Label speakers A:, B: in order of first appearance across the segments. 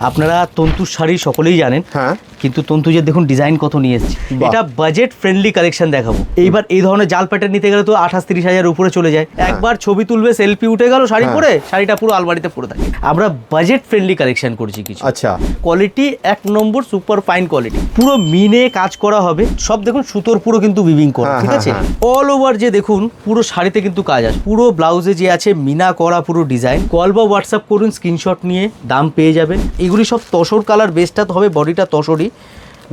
A: আপনারা তন্তু শাড়ি সকলেই জানেন।
B: হ্যাঁ।
A: কিন্তু তন্তুজের দেখুন ডিজাইন কত নিয়ে এসেছি। এটা বাজেট ফ্রেন্ডলি কালেকশন দেখাবো। এইবার এই ধরনের জাল প্যাটার্ন নিতে গেলে তো আঠাশ তিরিশ হাজার উপরে চলে যায়। একবার ছবি তুলবে সেলফি উঠে গেল শাড়ি
B: হ্যাঁ।
A: পরে শাড়িটা পুরো আলমারিতে পরে থাকে। আমরা বাজেট ফ্রেন্ডলি কালেকশন করছি কিছু।
B: আচ্ছা।
A: কোয়ালিটি এক নম্বর সুপার ফাইন কোয়ালিটি পুরো মিনে কাজ করা হবে। সব দেখুন সুতোর পুরো কিন্তু উইভিং করা
B: হ্যাঁ,
A: ঠিক
B: হ্যাঁ,
A: আছে?
B: হ্যাঁ।
A: অল ওভার যে দেখুন পুরো শাড়িতে কিন্তু কাজ আছে। পুরো ব্লাউজে যে আছে মিনা করা পুরো ডিজাইন কল বা হোয়াটসঅ্যাপ করুন স্ক্রিনশট নিয়ে দাম পেয়ে যাবেন এগুলি সব তসর কালার বেসটা হবে বডিটা তসরই।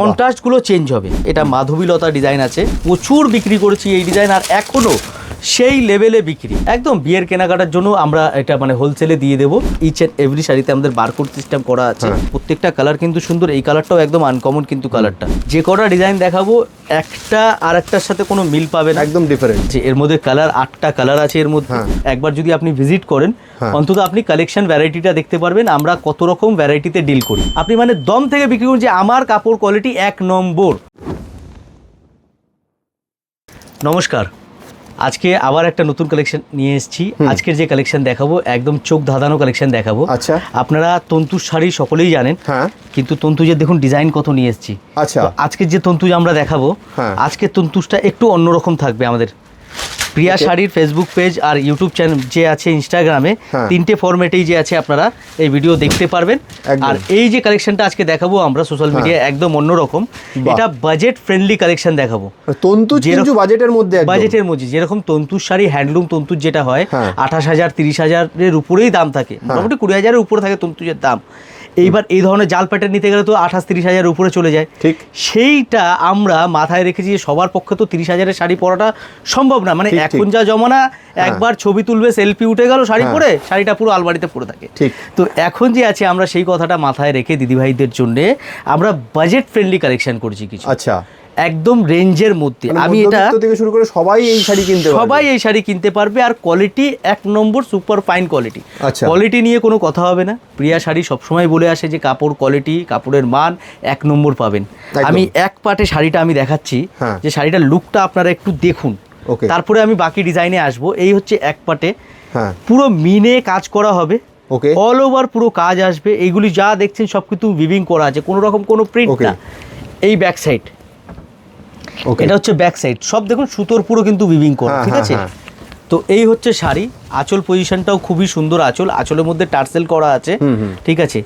A: কন্ট্রাস্টগুলো চেঞ্জ হবে। এটা মাধবীলতা ডিজাইন আছে। প্রচুর বিক্রি করেছি এই ডিজাইন আর এখনও সেই লেভেলে বিক্রি। একদম বিয়ের কেনাকাটার জন্য আমরা এটা মানে হোলসেলে দিয়ে দেবো। ইচ অ্যান্ড এভরি শাড়িতে আমাদের বারকোড সিস্টেম করা আছে।
B: হ্যাঁ।
A: প্রত্যেকটা কালার কিন্তু সুন্দর। এই কালারটাও একদম আনকমন কিন্তু কালারটা যে কটা ডিজাইন দেখাবো একটা আর একটার সাথে কোনো মিল পাবে না।
B: একদম ডিফারেন্ট
A: যে এর মধ্যে কালার আটটা কালার আছে এর মধ্যে।
B: হ্যাঁ।
A: একবার যদি আপনি ভিজিট করেন
B: হ্যাঁ।
A: অন্তত আপনি কালেকশন ভ্যারাইটিটা দেখতে পারবেন। আমরা কত রকম ভ্যারাইটিতে ডিল করি। আপনি মানে দম থেকে বিক্রি করুন যে আমার কাপড় কোয়ালিটি এক নম্বর। নমস্কার। আজকে আবার একটা নতুন কালেকশন নিয়ে এসেছি। আজকের যে কালেকশন দেখাবো একদম চোখ ধাঁধানো কালেকশন দেখাবো।
B: আচ্ছা।
A: আপনারা তন্তুর শাড়ি সকলেই জানেন
B: কিন্তু
A: কিন্তু তন্তুজের দেখুন ডিজাইন কত নিয়ে এসেছি।
B: আচ্ছা।
A: আজকের যে তন্তুজ আমরা দেখাবো
B: হ্যাঁ।
A: আজকের তন্তুজটা একটু অন্যরকম থাকবে আমাদের। প্রিয়া. শাড়ির ফেসবুক পেজ আর ইউটিউব চ্যানেল যে আছে ইনস্টাগ্রামে
B: হ্যাঁ।
A: তিনটে ফরম্যাটেই যে আছে আপনারা এই ভিডিও দেখতে পারবেন আর এই যে কালেকশনটা আজকে দেখাবো আমরা সোশ্যাল
B: হ্যাঁ।
A: মিডিয়ায় একদম অন্যরকম এটা বাজেট ফ্রেন্ডলি কালেকশন দেখাবো
B: তন্তু
A: যেরকম-
B: কিন্তু বাজেটের মধ্যে।
A: বাজেটের মধ্যে যেরকম তন্তুর শাড়ি হ্যান্ডলুম তন্তুর যেটা হয়
B: হ্যাঁ।
A: আঠাশ হাজার তিরিশ হাজারের উপরেই দাম থাকে মোটামুটি কুড়ি হাজারের উপরে থাকে তন্তুজের দাম এইবার এই ধরনের জাল প্যাটার্ন নিতে গেলে তো আঠাশ তিরিশ হাজার উপরে চলে যায়
B: ঠিক।
A: সেইটা আমরা মাথায় রেখেছি যে সবার পক্ষে তো তিরিশ হাজারের শাড়ি পরাটা সম্ভব না মানে। এখন যা জমানা একবার ছবি তুলবে সেলফি উঠে গেল শাড়ি
B: হ্যাঁ।
A: পরে শাড়িটা পুরো আলমারিতে পরে থাকে
B: ঠিক।
A: তো এখন যে আছে আমরা সেই কথাটা মাথায় রেখে দিদিভাইদের জন্যে আমরা বাজেট ফ্রেন্ডলি কালেকশন করছি কিছু
B: আচ্ছা
A: একদম রেঞ্জের মধ্যে।
B: মানে
A: আমি এটা
B: থেকে শুরু করে সবাই এই শাড়ি কিনতে পারবে।
A: সবাই এই শাড়ি কিনতে পারবে আর কোয়ালিটি এক নম্বর সুপার ফাইন কোয়ালিটি
B: আচ্ছা।
A: কোয়ালিটি নিয়ে কোনো কথা হবে না। প্রিয়া শাড়ি সবসময় বলে আসে যে কাপড় কোয়ালিটি কাপড়ের মান এক নম্বর পাবেন। আমি এক পাটে শাড়িটা আমি দেখাচ্ছি
B: হ্যাঁ।
A: যে শাড়িটার লুকটা আপনারা একটু দেখুন. তারপরে আমি বাকি ডিজাইনে আসব। এই হচ্ছে এক পাটে।
B: হ্যাঁ।
A: পুরো মিনে কাজ করা হবে।
B: ওকে।
A: অল ওভার পুরো কাজ আসবে। এইগুলি যা দেখছেন সব কিছু উইভিং করা আছে। কোনো রকম কোনো প্রিন্ট না। এই ব্যাক সাইড এটা হচ্ছে ব্যাক সাইড সব দেখুন সুতোর পুরো কিন্তু উইভিং করা
B: হ্যাঁ,
A: ঠিক
B: হ্যাঁ,
A: আছে?
B: হ্যাঁ।
A: তো এই হচ্ছে শাড়ি। আঁচল পজিশনটাও খুবই সুন্দর আঁচল। আঁচলের মধ্যে টার্সেল করা আছে। ঠিক আছে?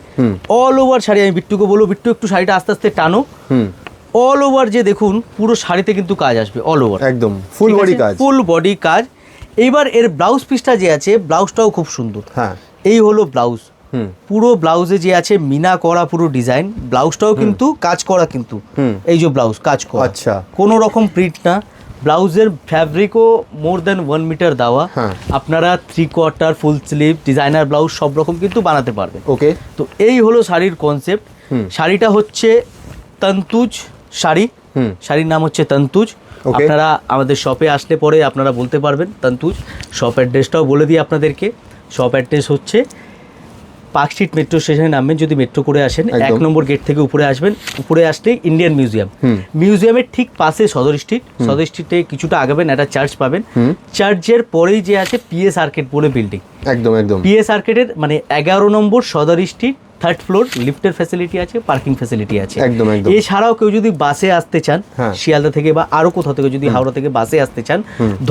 A: অল ওভার শাড়ি আমি বিট্টুকে বলব বিট্টু একটু শাড়িটা আস্তে আস্তে টানো।
B: হুম।
A: অল ওভার যে দেখুন পুরো শাড়িতে কিন্তু কাজ আসবে অল ওভার
B: একদম ফুল বডি কাজ।
A: ফুল বডি কাজ। এইবার এর ব্লাউজ পিসটা যে আছে ব্লাউজটাও খুব সুন্দর।
B: হ্যাঁ।
A: এই হলো ব্লাউজ পুরো ব্লাউজে যে আছে মিনা করা পুরো ডিজাইন ব্লাউজটাও কিন্তু কাজ করা কিন্তু। এই যে ব্লাউজ কাজ করা।
B: আচ্ছা।
A: কোনো রকম প্রিন্ট না। ব্লাউজের ফ্যাব্রিকও মোর দেন ওয়ান মিটার দেওয়া।
B: হ্যাঁ।
A: আপনারা three quarter full sleeve designer blouse সব রকম কিন্তু বানাতে পারবেন।
B: ওকে।
A: তো এই হলো শাড়ির কনসেপ্ট। শাড়িটা হচ্ছে তন্তুজ শাড়ি। শাড়ির নাম হচ্ছে তন্তুজ. আপনারা আমাদের শপে আসলে পরে আপনারা বলতে পারবেন তন্তুজ। শপ অ্যাড্রেসটাও বলে দিই আপনাদেরকে। শপ অ্যাড্রেস হচ্ছে পার্ক স্ট্রিট মেট্রো স্টেশনে নামবেন যদি মেট্রো করে আসেন এক। নম্বর গেট থেকে উপরে আসবেন উপরে আসলেই ইন্ডিয়ান মিউজিয়াম। মিউজিয়ামের ঠিক পাশে সদর স্ট্রিট। সদর স্ট্রিটে কিছুটা আগাবেন একটা চার্চ পাবেন। চার্চের পরেই যে আছে পিএস আর্কেট বলে বিল্ডিং
B: একদম একদম।
A: পিএস আর্কেটের মানে এগারো নম্বর সদর স্ট্রিট থার্ড ফ্লোর লিফটের ফ্যাসিলিটি আছে পার্কিং ফ্যাসিলিটি আছে।
B: একদম, একদম।
A: এছাড়াও কেউ যদি বাসে আসতে চান
B: হ্যাঁ।
A: শিয়ালদা থেকে বা আরও কোথাও থেকে যদি হাওড়া থেকে বাসে আসতে চান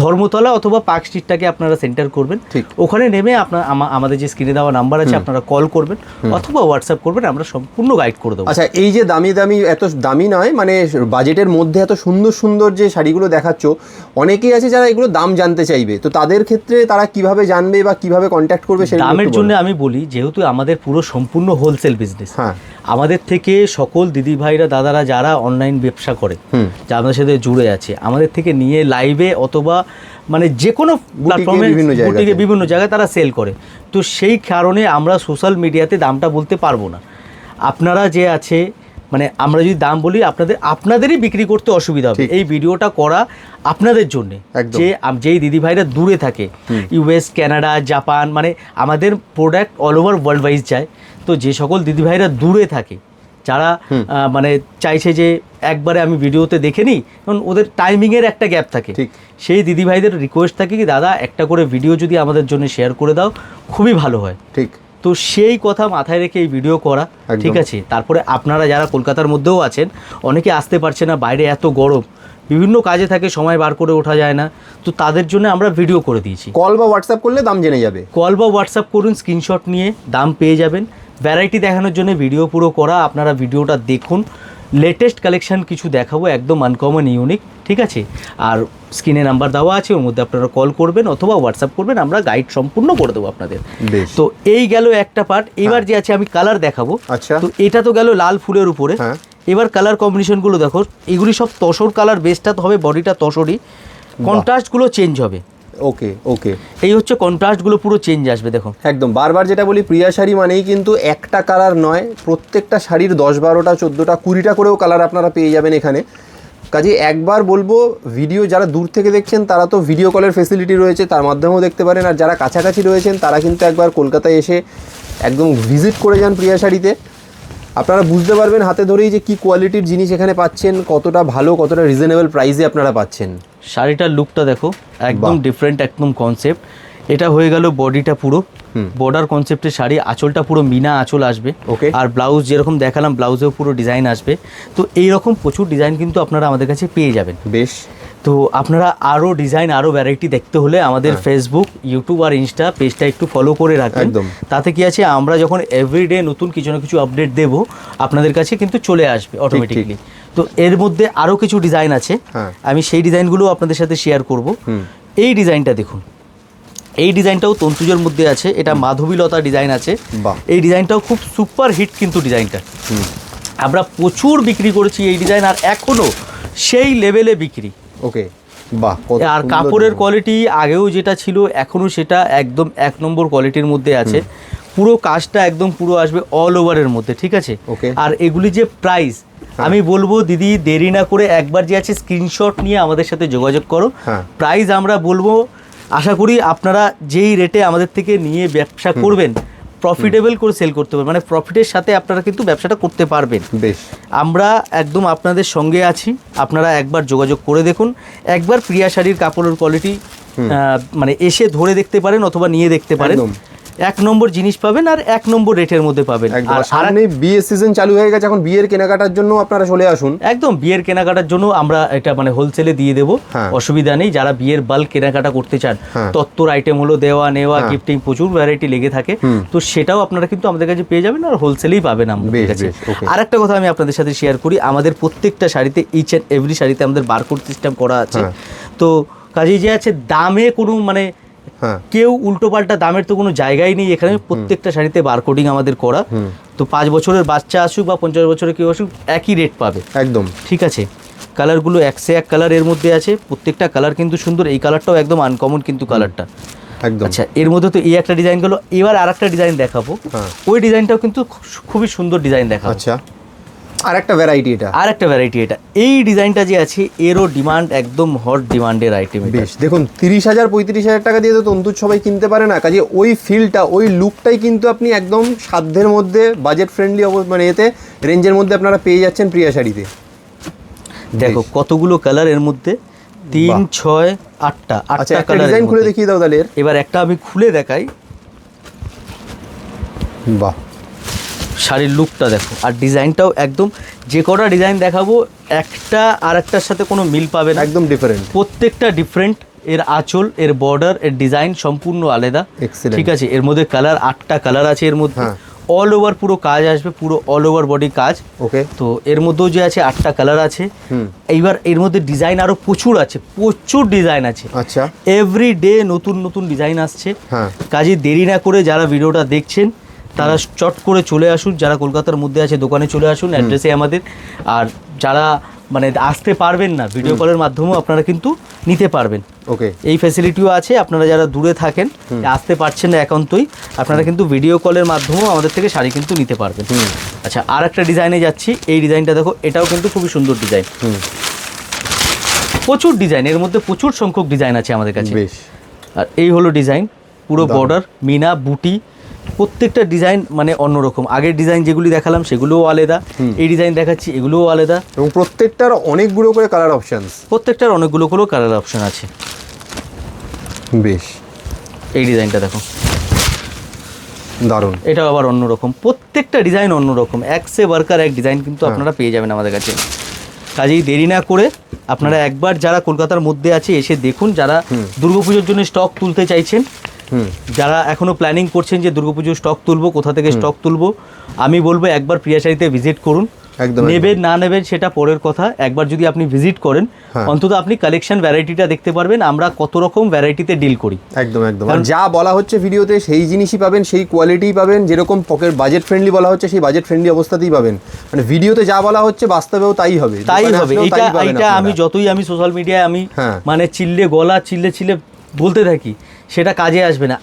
A: ধর্মতলা অথবা পার্ক স্ট্রিটটাকে আপনারা সেন্টার করবেন। ওখানে নেমে আপনার আমাদের যে স্ক্রিনে দেওয়া নাম্বার আছে আপনারা কল করবেন অথবা হোয়াটসঅ্যাপ করবেন আমরা সম্পূর্ণ গাইড করে দেবো।
B: আচ্ছা এই যে দামি দামি এত দামি নয় মানে বাজেটের মধ্যে এত সুন্দর সুন্দর যে শাড়িগুলো দেখাচ্ছ অনেকেই আছে যারা এগুলো দাম জানতে চাইবে। তো তাদের ক্ষেত্রে তারা কীভাবে জানবে বা কীভাবে কন্ট্যাক্ট করবে সেটা
A: দামের জন্য আমি বলি যেহেতু আমাদের পুরো সম্পূর্ণ হোলসেল বিজনেস
B: হ্যাঁ।
A: আমাদের থেকে সকল দিদি ভাইরা দাদারা যারা অনলাইন ব্যবসা করে। যা আমাদের সাথে জুড়ে আছে আমাদের থেকে নিয়ে লাইভে অথবা মানে যে কোনো প্ল্যাটফর্মে। বুটিকে বিভিন্ন জায়গায় তারা সেল করে তো সেই কারণে আমরা সোশ্যাল মিডিয়াতে দামটা বলতে পারব না আপনারা যে আছে মানে আমরা যদি দাম বলি আপনাদের আপনাদেরই বিক্রি করতে অসুবিধা হবে। এই ভিডিওটা করা আপনাদের জন্য। যে যেই দিদি ভাইরা দূরে থাকে ইউএস কানাডা জাপান মানে আমাদের product all over world wise যায় তো যে সকল দিদি ভাইরা দূরে থাকে যারা মানে চাইছে যে একবারে আমি ভিডিওতে দেখে নিই কারণ ওদের টাইমিংয়ের একটা গ্যাপ থাকে। সেই দিদি ভাইদের রিকোয়েস্ট থাকে কি দাদা একটা করে ভিডিও যদি আমাদের জন্য শেয়ার করে দাও খুবই ভালো হয়।
B: ঠিক।
A: তো সেই কথা মাথায় রেখে এই ভিডিও করা ঠিক আছে? তারপরে আপনারা যারা কলকাতার মধ্যেও আছেন অনেকে আসতে পারছে না বাইরে এত গরম। বিভিন্ন কাজে থাকে সময় বার করে ওঠা যায় না। তো তাদের জন্য আমরা ভিডিও করে দিয়েছি।
B: কল বা হোয়াটসঅ্যাপ করলে দাম জেনে যাবে।
A: কল বা হোয়াটসঅ্যাপ করুন স্ক্রিনশট নিয়ে দাম পেয়ে যাবেন। ভ্যারাইটি দেখানোর জন্য ভিডিও পুরো করা আপনারা ভিডিওটা দেখুন। লেটেস্ট কালেকশন কিছু দেখাবো একদম আনকমন ইউনিক ঠিক আছে? আর স্ক্রিনে নাম্বার দেওয়া আছে ওর মধ্যে আপনারা কল করবেন অথবা হোয়াটসঅ্যাপ করবেন আমরা গাইড সম্পূর্ণ করে দেবো আপনাদের। তো এই গেল একটা পার্ট এবার যে আছে আমি কালার দেখাবো।
B: আচ্ছা।
A: তো এটা তো গেল লাল ফুলের উপরে।
B: হ্যাঁ।
A: এবার কালার কম্বিনেশনগুলো দেখো এগুলি সব তসর কালার বেসটা তো হবে বডিটা তসরই। কন্ট্রাস্টগুলো চেঞ্জ হবে।
B: ওকে ওকে
A: এই হচ্ছে কন্ট্রাস্টগুলো পুরো চেঞ্জ আসবে দেখো।
B: একদম। বারবার যেটা বলি প্রিয়া শাড়ি মানেই কিন্তু একটা কালার নয় প্রত্যেকটা শাড়ির দশ বারোটা চোদ্দোটা কুড়িটা করেও কালার আপনারা পেয়ে যাবেন এখানে। কাজে একবার বলব ভিডিও যারা দূর থেকে দেখছেন তারা তো ভিডিও কলের ফেসিলিটি রয়েছে তার মাধ্যমেও দেখতে পারেন। আর যারা কাছাকাছি রয়েছেন তারা কিন্তু একবার কলকাতায় এসে একদম ভিজিট করে যান প্রিয়া শাড়িতে। আপনারা বুঝতে পারবেন হাতে ধরেই যে কি কোয়ালিটির জিনিস এখানে পাচ্ছেন কতটা ভালো কতটা রিজনেবল প্রাইসে আপনারা পাচ্ছেন।
A: শাড়িটার লুকটা দেখো একদম ডিফারেন্ট একদম কনসেপ্ট এটা হয়ে গেল বডিটা পুরো। বর্ডার কনসেপ্টের শাড়ি আঁচলটা পুরো মিনা আঁচল আসবে।
B: ওকে।
A: আর ব্লাউজ যেরকম দেখালাম ব্লাউজেও পুরো ডিজাইন আসবে। তো এইরকম প্রচুর ডিজাইন কিন্তু আপনারা আমাদের কাছে পেয়ে যাবেন।
B: বেশ।
A: তো আপনারা আরও ডিজাইন আরও ভ্যারাইটি দেখতে হলে আমাদের ফেসবুক ইউটিউব আর ইনস্টা পেজটা একটু ফলো করে রাখবেন।
B: একদম।
A: তাতে কি আছে আমরা যখন এভরিডে নতুন কিছু না কিছু আপডেট দেব আপনাদের কাছে কিন্তু চলে আসবে অটোমেটিকলি তো এর মধ্যে আরও কিছু ডিজাইন আছে।
B: হ্যাঁ।
A: আমি সেই ডিজাইনগুলো আপনাদের সাথে শেয়ার করব। এই ডিজাইনটা দেখুন। এই ডিজাইনটাও তন্তুজের মধ্যে আছে। এটা মাধবীলতা ডিজাইন আছে। এই ডিজাইনটাও খুব সুপার হিট কিন্তু ডিজাইনটা আমরা প্রচুর বিক্রি করেছি এই ডিজাইন আর এখনও সেই লেভেলে বিক্রি।
B: ওকে বাহ
A: আর কাপড়ের কোয়ালিটি আগেও যেটা ছিল এখনও সেটা একদম এক নম্বর কোয়ালিটির মধ্যে আছে। পুরো কাজটা একদম পুরো আসবে অল ওভারের মধ্যে ঠিক আছে?
B: Okay.
A: আর এগুলি যে প্রাইস আমি বলব দিদি দেরি না করে একবার যে আছে স্ক্রিনশট নিয়ে আমাদের সাথে যোগাযোগ করো।
B: হ্যাঁ।
A: প্রাইস আমরা বলব আশা করি আপনারা যেই রেটে আমাদের থেকে নিয়ে ব্যবসা করবেন প্রফিটেবল করে সেল করতে পারবেন মানে প্রফিটের সাথে আপনারা কিন্তু ব্যবসাটা করতে পারবেন।
B: বেশ।
A: আমরা একদম আপনাদের সঙ্গে আছি। আপনারা একবার যোগাযোগ করে দেখুন। একবার প্রিয়া শাড়ির কাপড়ের কোয়ালিটি মানে এসে ধরে দেখতে পারেন অথবা নিয়ে দেখতে পারেন। এক নম্বর জিনিস পাবেন আর এক নম্বর রেটের মধ্যে পাবেন। আর
B: সামনে বিয়ের সিজন চালু হয়ে গেছে এখন বিয়ের কেনাকাটার জন্য আপনারা চলে আসুন।
A: একদম বিয়ের কেনাকাটার জন্য আমরা এটা মানে হোলসেলে দিয়ে দেবো।
B: হ্যাঁ।
A: অসুবিধা নেই যারা বিয়ের বাল্ক কেনাকাটা করতে চান
B: হ্যাঁ।
A: তত্ত্বর আইটেম হলো দেওয়া নেওয়া
B: হ্যাঁ।
A: গিফটিং প্রচুর ভ্যারাইটি লেগে থাকে। তো সেটাও আপনারা কিন্তু আমাদের কাছে পেয়ে যাবেন আর হোলসেলেই পাবেন আমাদের কাছে আর একটা কথা আমি আপনাদের সাথে শেয়ার করি আমাদের প্রত্যেকটা শাড়িতে ইচ অ্যান্ড এভরি শাড়িতে আমাদের বারকোড সিস্টেম করা আছে।
B: হ্যাঁ।
A: তো কাজেই যে আছে দামে কোনো মানে
B: হ্যাঁ
A: কেউ উল্টোপাল্টা দামের তো কোনো জায়গাই নেই এখানে। প্রত্যেকটা শাড়িতে বারকোডিং আমাদের করা। তো পাঁচ বছরের বাচ্চা আসুক বা পঞ্চাশ বছরের কেউ আসুক একই রেট পাবে।
B: একদম।
A: ঠিক আছে? কালারগুলো একসে এক কালারের মধ্যে আছে। প্রত্যেকটা কালার কিন্তু সুন্দর। এই কালারটাও একদম আনকমন কিন্তু কালারটা
B: একদম।
A: আচ্ছা এর মধ্যে তো এই একটা ডিজাইন গেলো। এবার আর একটা ডিজাইন দেখাবো।
B: হ্যাঁ।
A: ওই ডিজাইনটাও কিন্তু খুবই সুন্দর ডিজাইন দেখাবো।
B: আচ্ছা। আর একটা ভ্যারাইটি এটা।
A: আর একটা ভ্যারাইটি এটা। এই ডিজাইনটা যে আছে এরও ডিমান্ড একদম হট ডিমান্ডের আইটেম
B: বেশ দেখুন তিরিশ হাজার পঁয়ত্রিশ হাজার টাকা দিয়ে তো তন্তুর সবাই কিনতে পারে না কাজে ওই ফিলটা ওই লুকটাই কিন্তু আপনি একদম সাধ্যের মধ্যে বাজেট ফ্রেন্ডলি মানে এতে রেঞ্জের মধ্যে আপনারা পেয়ে যাচ্ছেন প্রিয়া শাড়িতে।
A: দেখো কতগুলো কালারের মধ্যে? তিন ছয় আটটা
B: আচ্ছা
A: আটটা
B: একটা
A: কালার
B: ডিজাইন খুলে দেখিয়ে দাও তাহলে
A: এবার একটা আমি খুলে দেখাই।
B: বাহ।
A: শাড়ির লুকটা দেখো। আর ডিজাইনটাও একদম যে কটা ডিজাইন দেখাবো একটা আর একটার সাথে কোনো মিল পাবে না।
B: একদম ডিফারেন্ট
A: প্রত্যেকটা ডিফারেন্ট এর আঁচল এর বর্ডার এর ডিজাইন সম্পূর্ণ আলাদা। ঠিক আছে? এর মধ্যে কালার আটটা কালার আছে এর মধ্যে।
B: হ্যাঁ।
A: অল ওভার পুরো কাজ আসবে পুরো অল ওভার বডি কাজ।
B: ওকে
A: তো এর মধ্যেও যে আছে আটটা কালার আছে। এইবার এর মধ্যে ডিজাইন আরও প্রচুর আছে প্রচুর ডিজাইন আছে।
B: আচ্ছা।
A: এভরি ডে নতুন নতুন ডিজাইন আসছে।
B: হ্যাঁ।
A: কাজে দেরি না করে যারা ভিডিওটা দেখছেন তারা চট করে চলে আসুন যারা কলকাতার মধ্যে আছে দোকানে চলে আসুন অ্যাড্রেসে আমাদের। আর যারা মানে আসতে পারবেন না ভিডিও কলের মাধ্যমেও আপনারা কিন্তু নিতে পারবেন।
B: ওকে।
A: এই ফ্যাসিলিটিও আছে আপনারা যারা দূরে থাকেন আসতে পারছেন না একান্তই আপনারা কিন্তু ভিডিও কলের মাধ্যমেও আমাদের থেকে শাড়ি কিন্তু নিতে পারবেন। আচ্ছা আর একটা ডিজাইনে যাচ্ছি এই ডিজাইনটা দেখো এটাও কিন্তু খুবই সুন্দর ডিজাইন। প্রচুর ডিজাইন এর মধ্যে প্রচুর সংখ্যক ডিজাইন আছে আমাদের কাছে।
B: বেশ।
A: আর এই হলো ডিজাইন পুরো বর্ডার মিনা বুটি প্রত্যেকটা ডিজাইন মানে অন্যরকম। আগের ডিজাইন যেগুলি দেখালাম সেগুলোও আলাদা। এই ডিজাইন দেখাচ্ছি এগুলোও আলাদা।
B: এবং প্রত্যেকটার অনেকগুলো করে কালার অপশনস
A: প্রত্যেকটার অনেকগুলো করে কালার অপশন আছে।
B: বেশ।
A: এই ডিজাইনটা দেখো।
B: দারুণ।
A: এটাও আবার অন্যরকম। প্রত্যেকটা ডিজাইন অন্যরকম। এক সে ওয়ার্কার এক ডিজাইন কিন্তু আপনারা পেয়ে যাবেন আমাদের কাছে। কাজেই দেরি না করে আপনারা একবার যারা কলকাতার মধ্যে আছে এসে দেখুন যারা দুর্গাপুজোর জন্য স্টক তুলতে চাইছেন যারা এখনও প্ল্যানিং করছেন যে দুর্গাপুজোর স্টক তুলবো কোথা থেকে স্টক তুলবো আমি বলব একবার প্রিয়াশাড়িতে ভিজিট করুন।
B: একদম
A: নেবেন না নেবেন সেটা পরের কথা। একবার যদি আপনি ভিজিট করেন
B: হ্যাঁ।
A: অন্তত আপনি কালেকশন ভ্যারাইটিটা দেখতে পারবেন। আমরা কত রকম ভ্যারাইটিতে ডিল করি।
B: একদম একদম। যা বলা হচ্ছে ভিডিওতে সেই জিনিসই পাবেন সেই কোয়ালিটিই পাবেন। যেরকম পকেট বাজেট ফ্রেন্ডলি বলা হচ্ছে সেই বাজেট ফ্রেন্ডলি অবস্থাতেই পাবেন। মানে ভিডিওতে যা বলা হচ্ছে বাস্তবেও তাই হবে।
A: তাই হবে। এটা এটা আমি যতই আমি সোশ্যাল মিডিয়ায় আমি
B: হ্যাঁ।
A: মানে চিল্লে গলা চিল্লে চিল্লে বলতে থাকি সেটা কাজে আসবে না।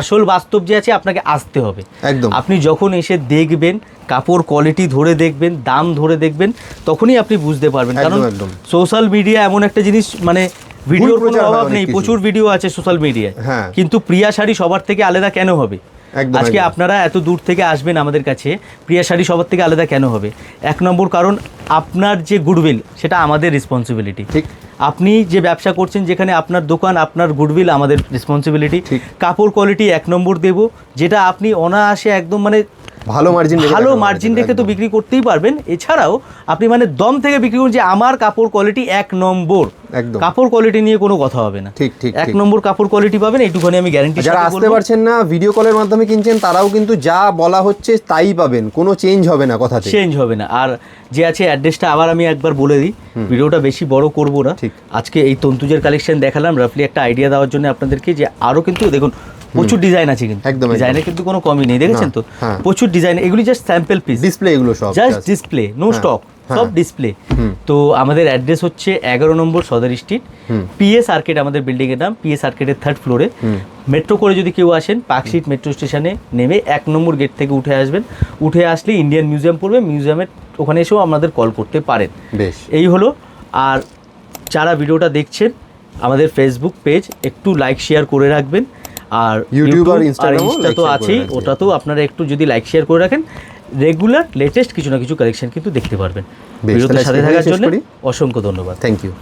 A: আসল বাস্তব যে আছে আপনাকে আসতে হবে।
B: একদম।
A: আপনি যখন এসে দেখবেন কাপড় কোয়ালিটি ধরে দেখবেন দাম ধরে দেখবেন তখনই আপনি বুঝতে পারবেন। কারণ সোশ্যাল মিডিয়া এমন একটা জিনিস মানে ভিডিওর কোনো অভাব নেই। প্রচুর ভিডিও আছে সোশ্যাল মিডিয়ায়। কিন্তু প্রিয়া শাড়ি সবার থেকে আলাদা কেন হবে? আজকে। আপনারা এত দূর থেকে আসবেন আমাদের কাছে প্রিয়া শাড়ি সবার থেকে আলাদা কেন হবে? এক নম্বর কারণ আপনার যে গুডউইল সেটা আমাদের রেসপন্সিবিলিটি
B: ঠিক।
A: আপনি যে ব্যবসা করছেন যেখানে আপনার দোকান আপনার গুডউইল আমাদের রেসপন্সিবিলিটি কাপড় কোয়ালিটি এক নম্বর দেব যেটা আপনি অনায়াসে একদম মানে
B: ভালো মার্জিন
A: ভালো মার্জিন রেখে তো বিক্রি করতেই পারবেন। এছাড়াও আপনি মানে দম থেকে বিক্রি করুন যে আমার কাপড় কোয়ালিটি এক নম্বর।
B: একদম।
A: কাপড় কোয়ালিটি নিয়ে কোনো কথা হবে না।
B: ঠিক ঠিক
A: এক নম্বর কাপড় কোয়ালিটি পাবেন এইটুখানি আমি গ্যারান্টি
B: যারা আসতে পারছেন না ভিডিও কলের মাধ্যমে কিনছেন তারাও কিন্তু যা বলা হচ্ছে তাই পাবেন। কোনো চেঞ্জ হবে না কথাতে।
A: চেঞ্জ হবে না। আর যে আছে অ্যাড্রেসটা আবার আমি একবার বলে দিই। ভিডিওটা বেশি বড় করব না।
B: ঠিক।
A: আজকে এই তন্তুজের কালেকশন দেখালাম। রাফলি একটা আইডিয়া দেওয়ার জন্য আপনাদেরকে যে আরও কিন্তু দেখুন প্রচুর ডিজাইন আছে কিন্তু।
B: একদম।
A: ডিজাইনের কিন্তু কোনো কমই নেই দেখেছেন তো?
B: হ্যাঁ।
A: প্রচুর ডিজাইন এগুলি জাস্ট স্যাম্পল পিস
B: ডিসপ্লে এগুলো সব
A: জাস্ট ডিসপ্লে নো স্টক। সব ডিসপ্লে তো আমাদের অ্যাড্রেস হচ্ছে এগারো নম্বর সদর স্ট্রিট
B: হুম।
A: পিএস আর্কেড আমাদের বিল্ডিং এর নাম পিএস আর্কেডের থার্ড ফ্লোরে মেট্রো করে যদি কেউ আসেন পার্কশিট মেট্রো স্টেশনে নেমে এক নম্বর গেট থেকে উঠে আসবেন। উঠে আসলে ইন্ডিয়ান মিউজিয়াম পড়বে মিউজিয়ামের ওখানে এসেও আমাদের কল করতে পারেন।
B: বেশ।
A: এই হলো আর যারা ভিডিওটা দেখছেন আমাদের ফেসবুক পেজ একটু লাইক শেয়ার করে রাখবেন। আর
B: ইউটিউব আর ইনস্টাগ্রাম
A: ইনস্টা তো আছেই
B: ওটা
A: তো আপনারা একটু যদি লাইক শেয়ার করে রাখেন রেগুলার লেটেস্ট কিছু না কিছু কালেকশন কিন্তু দেখতে পারবেন।
B: বিরতির
A: সাথে থাকার জন্য অসংখ্য ধন্যবাদ।
B: Thank you